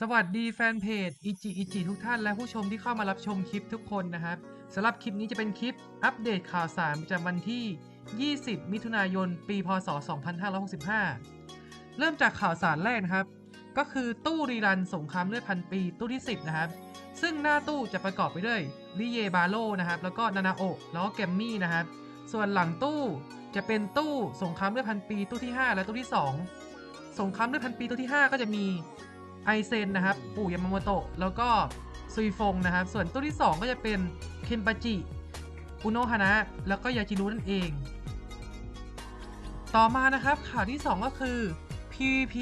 สวัสดีแฟนเพจอิจิอิจิทุกท่านและผู้ชมที่เข้ามารับชมคลิปทุกคนนะครับสำหรับคลิปนี้จะเป็นคลิปอัปเดตข่าวสารประจำวันที่ 20 มิถุนายน ปีพศ 2565 เริ่มจากข่าวสารแรกนะครับ ก็คือตู้รีรันสงครามเลือดพันปีตู้ที่ 10 นะครับ ซึ่งหน้าตู้จะประกอบไปด้วยริเยบาโลนะครับ แล้วก็นานาโอแล้วก็แกมมี่นะครับ ส่วนหลังตู้จะเป็นตู้สงครามเลือดพันปีตู้ที่ 5 และตู้ที่ 2 สงครามเลือดพันปีตู้ที่ 5 ก็จะมี ไอเซนนะครับปู่ยามาโมโตะแล้วก็ซุยฟงนะครับ ส่วนตู้ที่ 2 ก็จะเป็นเคนปาจิอุโนฮานะแล้วก็ยาจิรุนั่นเอง ต่อมานะครับข่าวที่ 2 ก็คือ PVP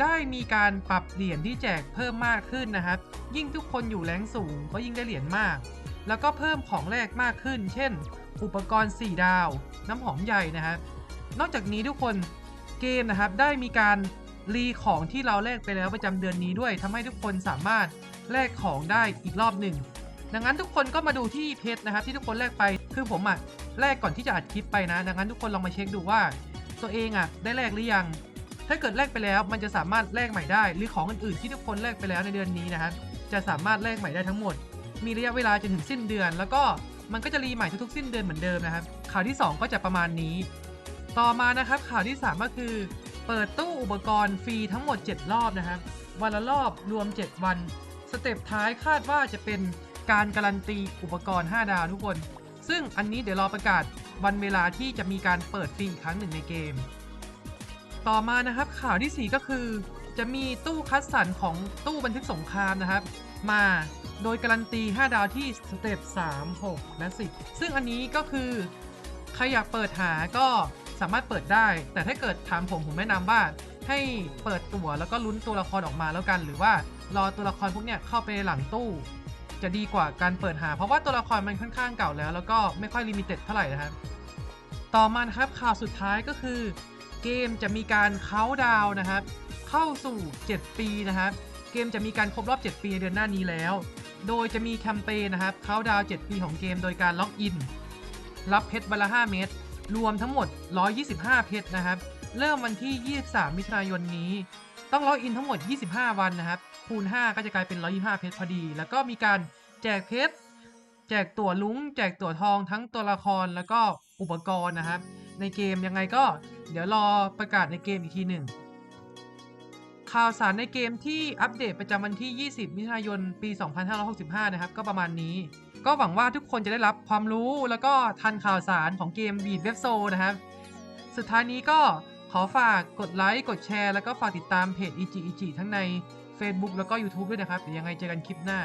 ได้มีการปรับเหรียญที่แจกเพิ่มมากขึ้นนะครับ ยิ่งทุกคนอยู่แรงสูงก็ยิ่งได้เหรียญมาก แล้วก็เพิ่มของแรกมากขึ้น เช่น อุปกรณ์ 4 ดาว น้ำหอมใหญ่นะครับ นอกจากนี้ทุกคนเกมนะครับได้มีการ รีของที่เราแลกไปแล้วประจำเดือนนี้ด้วยทำให้ทุกคนสามารถแลกของได้อีกรอบหนึ่งดังนั้นทุกคนก็มาดูที่เพจนะครับ ที่ทุกคนแลกไปคือผมอะแลกก่อนที่จะอัดคลิปไปนะ ดังนั้นทุกคนลองมาเช็คดูว่า ตัวเองอะได้แลกหรือยัง ถ้าเกิดแลกไปแล้วมันจะสามารถแลกใหม่ได้ หรือของอื่นๆที่ทุกคนแลกไปแล้วในเดือนนี้นะครับจะสามารถแลกใหม่ได้ทั้งหมด มีระยะเวลาจนถึงสิ้นเดือน แล้วก็มันก็จะรีใหม่ทุกๆสิ้นเดือนเหมือนเดิมนะครับข่าวที่ 2 ก็จะประมาณนี้ ต่อมานะครับข่าวที่ 3 ก็คือ เปิดตู้อุปกรณ์ฟรีทั้งหมด 7 รอบนะครับ วันละรอบรวม 7 วัน สเต็ปท้ายคาดว่าจะเป็นการการันตีอุปกรณ์ 5 ดาวทุกคน ซึ่งอันนี้เดี๋ยวรอประกาศวันเวลาที่จะมีการเปิดฟรีอีกครั้งหนึ่งในเกม ต่อมานะครับข่าวทีสี่4 ก็คือ จะมีตู้คัดสรรของตู้บันทึกสงครามนะครับ มาโดยการันตี 5 ดาวที่สเต็ป3 6 และ 10 ซึ่งอันนี้ก็คือใครอยากเปิดหาก็ สามารถเปิดได้ แต่ถ้าเกิดถามผมผมแนะนำว่า ให้เปิดตัวแล้วก็ลุ้นตัวละครออกมาแล้วกัน หรือว่ารอตัวละครพวกเนี้ยเข้าไปหลังตู้ จะดีกว่าการเปิดหา เพราะว่าตัวละครมันค่อนข้างเก่าแล้ว แล้วก็ไม่ค่อยลิมิเต็ดเท่าไหร่นะครับต่อมานะครับข่าวสุดท้ายก็คือ เกมจะมีการเค้าดาวนะครับ เข้าสู่ 7 ปีนะครับ เกมจะมีการครบรอบ 7 ปีในเดือนหน้านี้แล้ว โดยจะมีแคมเปญนะครับเค้าดาว 7 ปีของเกมโดยการล็อกอิน รับเพชรวันละ 5 เม็ด รวมทั้งหมด 125 เพชรนะครับ เริ่มวันที่ 23 มิถุนายนนี้ ต้องล็อกอินทั้งหมด 25 วันนะครับ คูณ 5 ก็จะกลายเป็น 125 เพชรพอดี แล้วก็มีการแจกเพชร แจกตั๋วลุงแจกตั๋วทองทั้งตัวละครแล้วก็อุปกรณ์นะครับ ในเกมยังไงก็เดี๋ยวรอประกาศในเกมอีกทีหนึ่ง ข่าวสารในเกมที่อัปเดตประจำวันที่ 20 มิถุนายน ปี 2565 นะครับ ก็ประมาณนี้ ก็หวังว่าทุกคนจะได้รับความรู้แล้วก็ทันข่าวสารของเกมบีดเว็บโซนะครับ สุดท้ายนี้ก็ขอฝากกดไลค์ กดแชร์ แล้วก็ฝากติดตามเพจ EG EG ทั้งใน Facebook แล้วก็ YouTube ด้วยนะครับเดี๋ยวยังไงเจอกันคลิปหน้า